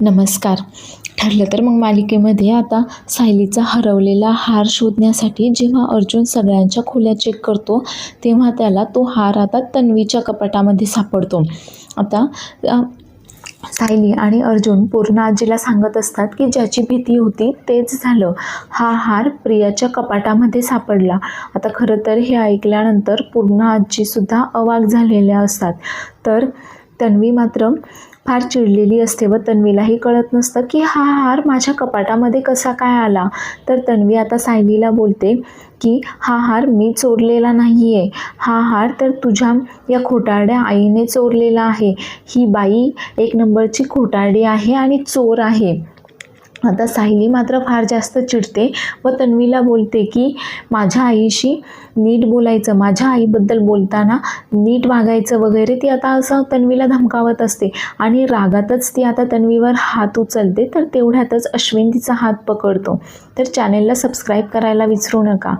नमस्कार. ठरलं तर मग मालिकेमध्ये आता सायलीचा हरवलेला हार शोधण्यासाठी जेव्हा अर्जुन सगळ्यांच्या खोल्या चेक करतो तेव्हा त्याला तो हार आता तन्वीच्या कपाटामध्ये सापडतो. आता सायली आणि अर्जुन पूर्ण आजीला सांगत असतात की ज्याची भीती होती तेच झालं. हा हार प्रियाच्या कपाटामध्ये सापडला. आता खरं तर हे ऐकल्यानंतर पूर्ण आजीसुद्धा अवाक झालेल्या असतात. तर तन्वी मात्र फार चिडलेली असते व तन्वीलाही कळत नसतं की हा हार माझ्या कपाटामध्ये कसा काय आला? तर तन्वी आता सायलीला बोलते की हा हार मी चोरलेला नाही आहे हा हार तर तुझ्या या खोटारड्या आईने चोरलेला आहे. ही बाई एक नंबरची खोटारडी आहे आणि चोर आहे. आता सायली मात्र फार जास्त चिडते व तन्वीला बोलते की माझ्या आईशी नीट बोलायचं माझ्या आईबद्दल बोलताना नीट वागायचं वगैरे ती आता असं तन्वीला धमकावत असते. आणि रागातच ती आता तन्वीवर हात उचलते तर तेवढ्यातच अश्विन तिचा हात पकडतो. तर चॅनेलला सबस्क्राईब करायला विसरू नका.